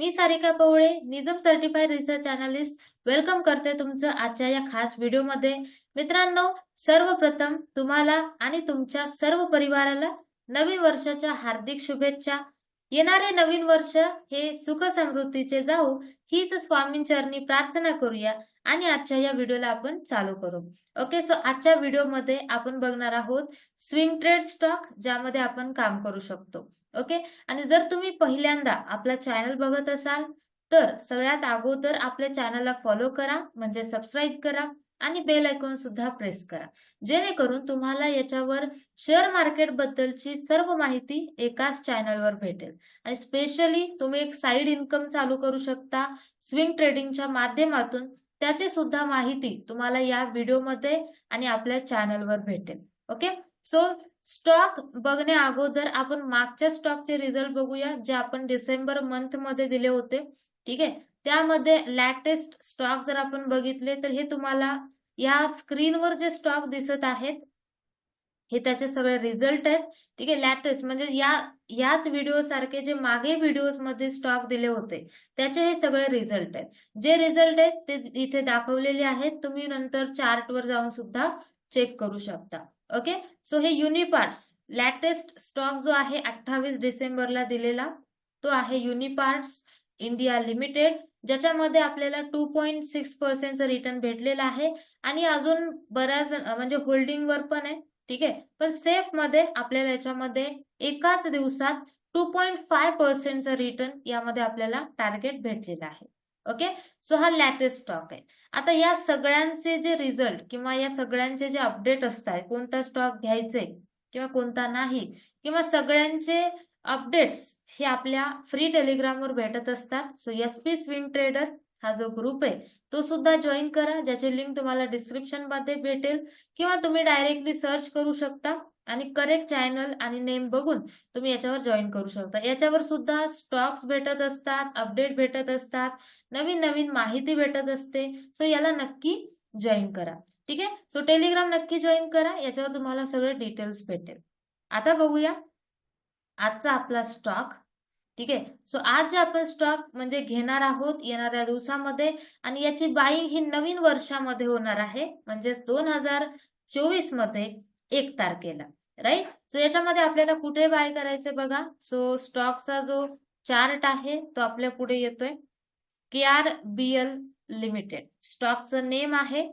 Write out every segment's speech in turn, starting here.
मी Sarika Pawale NISM certified research analyst welcome करते तुमचं आजच्या या खास व्हिडिओमध्ये. मित्रांनो सर्वप्रथम तुम्हाला आणि तुमच्या सर्व परिवाराला नवीन वर्षाच्या हार्दिक शुभेच्छा. येणारे नवीन वर्ष हे सुख समृद्धीचे जाऊ हीच स्वामींचरणी प्रार्थना करूया आणि आजच्या या व्हिडिओला आपण चालू करू. ओके सो आजच्या व्हिडिओमध्ये आपण बघणार आहोत स्विंग ट्रेड स्टॉक ज्यामध्ये आपण काम करू शकतो. ओके आणि जर तुम्ही पहिल्यांदा आपला चॅनल बघत असाल तर सगळ्यात अगोदर आपल्या चॅनलला फॉलो करा म्हणजे सबस्क्राईब करा. आणि बेल आयकॉन सुद्धा प्रेस करा. जेणेकरून तुम्हाला याच्यावर शेअर मार्केट बद्दलची सर्व माहिती एकाच चॅनलवर भेटेल. आणि स्पेशली तुम्ही एक साईड इन्कम चालू करू शकता. स्विंग ट्रेडिंगच्या माध्यमातून त्याची सुद्धा माहिती तुम्हाला या व्हिडिओमध्ये आणि आपल्या चॅनलवर भेटेल. ओके सो स्टॉक बघण्या अगोदर आपण मागच्या स्टॉकचे रिझल्ट बघूया जे आपण डिसेंबर मंथमध्ये दिले होते. ठीक आहे? त्यामध्ये लॅटेस्ट स्टॉक जर आपण बघितले तर हे तुम्हाला या स्क्रीनवर जे स्टॉक दिसत आहेत हे त्याचे सगळे रिझल्ट आहेत. ठीक आहे लॅटेस्ट म्हणजे या याच व्हिडिओ सारखे जे मागे व्हिडिओजमध्ये स्टॉक दिले होते त्याचे हे सगळे रिझल्ट आहेत. जे रिझल्ट आहेत ते इथे दाखवलेले आहेत. तुम्ही नंतर चार्टवर जाऊन सुद्धा चेक करू शकता. ओके सो हे युनिपार्ट्स लॅटेस्ट स्टॉक जो आहे अठ्ठावीस डिसेंबरला दिलेला तो आहे युनिपार्ट्स इंडिया लिमिटेड ज्याच्यामध्ये आपल्याला टू पॉईंट सिक्स पर्सेंटचं रिटर्न भेटलेलं आहे. आणि अजून बऱ्याच म्हणजे होल्डिंगवर पण आहे. ठीक आहे? पण सेफमध्ये आपल्याला याच्यामध्ये एकाच दिवसात टू पॉईंट फाय पर्सेंटचं रिटर्न यामध्ये आपल्याला टार्गेट भेटलेलं आहे. ओके सो हा लॅटेस्ट स्टॉक आहे. आता या सगळ्यांचे जे रिझल्ट किंवा या सगळ्यांचे जे अपडेट असतात कोणता स्टॉक घ्यायचे किंवा कोणता नाही किंवा सगळ्यांचे अपडेट्स हे आपल्या फ्री टेलिग्रामवर भेटत असतात. So S P swing trader हा जो ग्रुप आहे तो सुद्धा जॉईन करा. ज्याची लिंक तुम्हाला डिस्क्रिप्शनमध्ये भेटेल. किंवा तुम्ही डायरेक्टली सर्च करू शकता. आणि करेक्ट चॅनल आणि नेम बघून तुम्ही याच्यावर जॉईन करू शकता. याच्यावर सुद्धा स्टॉक्स भेटत असतात अपडेट भेटत असतात. नवीन नवीन माहिती भेटत असते. सो याला नक्की जॉईन करा. ठीक आहे? सो टेलिग्राम नक्की जॉईन करा. याच्यावर तुम्हाला सगळे डिटेल्स भेटेल. आता बघूया. आजचा आपला स्टॉक ठीक आहे? सो आज जे आपण स्टॉक म्हणजे घेणार आहोत येणाऱ्या दिवसामध्ये आणि याची बाईंग ही नवीन वर्षामध्ये होणार आहे म्हणजे दोन हजार चोवीसमध्ये एक तारखेला राईट सो याच्यामध्ये आपल्याला कुठे बाय करायचे बघा? सो स्टॉकचा जो चार्ट आहे तो आपल्या पुढे येतोय. K R B L limited स्टॉकचं name आहे.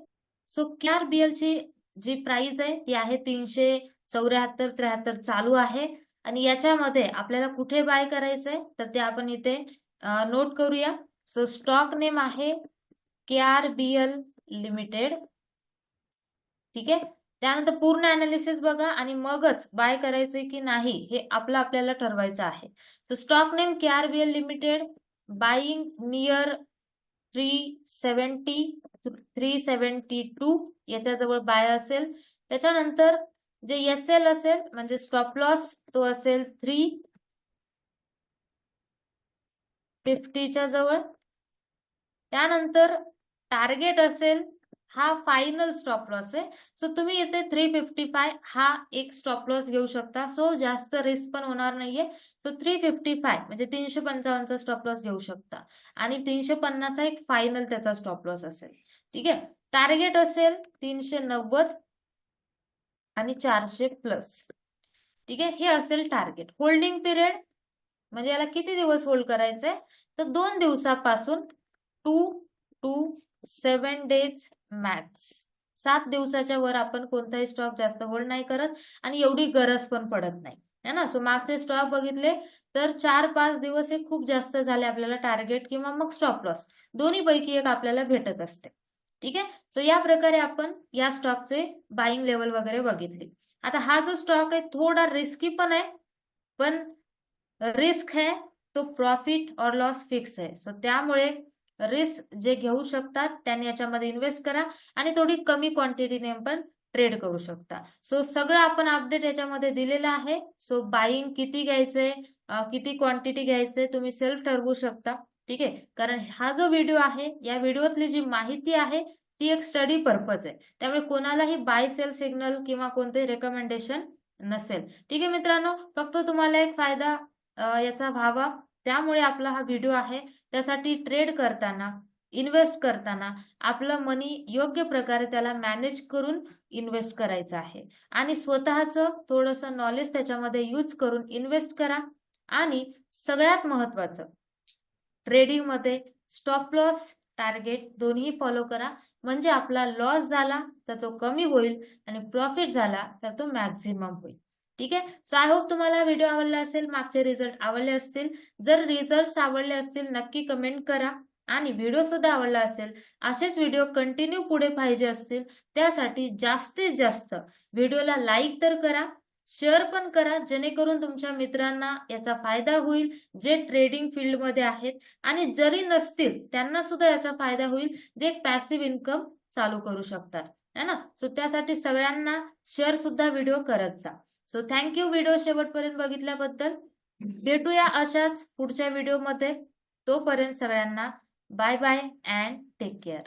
सो के आर बी एलची जी प्राइस आहे ती आहे तीनशे चौऱ्याहत्तर त्र्याहत्तर चालू आहे. आणि याच्यामध्ये आपल्याला कुठे बाय करायचंय तर ते आपण इथे नोट करूया. सो स्टॉक नेम आहे K R B L limited ठीक आहे? त्यानंतर पूर्ण अनालिसिस बघा आणि मगच बाय करायचे की नाही हे आपलं आपल्याला ठरवायचं आहे. तर stock name K R B L limited buying near three seventy three seventy two याच्याजवळ buy असेल. त्याच्यानंतर जे एस एल असेल म्हणजे स्टॉप लॉस तो असेल थ्री फिफ्टीच्या जवळ. त्यानंतर टार्गेट असेल हा फायनल स्टॉप लॉस आहे. सो तुम्ही इथे थ्री फिफ्टी फाय हा एक स्टॉप लॉस घेऊ शकता. सो जास्त रिस्क पण होणार नाहीये. सो थ्री फिफ्टी फाय म्हणजे तीनशे पंचावन्नचा स्टॉप लॉस घेऊ शकता. आणि तीनशे पन्नासचा एक फायनल त्याचा स्टॉप लॉस असेल. ठीक आहे? टार्गेट असेल तीनशे नव्वद. आणि चारशे प्लस ठीक आहे? हे असेल टार्गेट होल्डिंग पिरियड म्हणजे याला किती दिवस होल्ड करायचंय? तर दोन दिवसापासून to to seven days max सात दिवसाच्या वर आपण कोणताही स्टॉक जास्त होल्ड नाही करत आणि एवढी गरज पण पडत नाही. है ना? सो मागचे स्टॉक बघितले तर चार पाच दिवस हे खूप जास्त झाले आपल्याला टार्गेट किंवा मग स्टॉप लॉस दोन्ही पैकी एक आपल्याला भेटत असते. ठीक आहे? सो या प्रकारे आपण या स्टॉकचे बाईंग लेवल वगैरे बघितले. आता हा जो स्टॉक आहे थोडा रिस्की पण आहे पण रिस्क आहे तो प्रॉफिट और लॉस फिक्स आहे सो त्यामुळे रिस्क जे घेऊ शकतात त्यांनी याच्यामध्ये इन्व्हेस्ट करा आणि थोडी कमी क्वांटिटीने पण ट्रेड करू शकता. सो सगळं आपण अपडेट याच्यामध्ये दिलेलं आहे. सो बाईंग किती घ्यायचंय किती क्वांटिटी घ्यायचंय तुम्ही सेल्फ ठरवू शकता. ठीक आहे? कारण हा जो व्हिडिओ आहे या व्हिडिओतली जी माहिती आहे ती एक स्टडी पर्पज आहे. त्यामुळे कोणालाही बाय सेल सिग्नल किंवा कोणतेही रेकमेंडेशन नसेल. ठीक आहे मित्रांनो? फक्त तुम्हाला एक फायदा याचा व्हावा. त्यामुळे आपला हा व्हिडिओ आहे. त्यासाठी ट्रेड करताना इन्व्हेस्ट करताना आपलं मनी योग्य प्रकारे त्याला मॅनेज करून इन्व्हेस्ट करायचं आहे. आणि स्वतःचं थोडंसं नॉलेज त्याच्यामध्ये यूज करून इन्व्हेस्ट करा. आणि सगळ्यात महत्वाचं ट्रेडिंगमध्ये स्टॉप लॉस टार्गेट दोन्ही फॉलो करा. म्हणजे आपला लॉस झाला तर तो कमी होईल आणि प्रॉफिट झाला तर तो मॅक्झिमम होईल. ठीक आहे? सो आय होप तुम्हाला हा व्हिडिओ आवडला असेल मागचे रिझल्ट आवडले असतील. जर रिझल्ट आवडले असतील नक्की कमेंट करा. आणि व्हिडिओ सुद्धा आवडला असेल असेच व्हिडिओ कंटिन्यू पुढे पाहिजे असतील त्यासाठी जास्तीत जास्त व्हिडिओला लाईक तर करा. शेअर पण करा जेणेकरून तुमच्या मित्रांना याचा फायदा होईल जे ट्रेडिंग फील्डमध्ये आहेत. आणि जरी नसतील त्यांना सुद्धा याचा फायदा होईल जे पॅसिव्ह इन्कम चालू करू शकतात. है ना? सो त्यासाठी सगळ्यांना शेअर सुद्धा व्हिडिओ करत जा. सो थँक्यू व्हिडिओ शेवटपर्यंत बघितल्याबद्दल. भेटूया अशाच पुढच्या व्हिडिओमध्ये तोपर्यंत सगळ्यांना bye bye and take care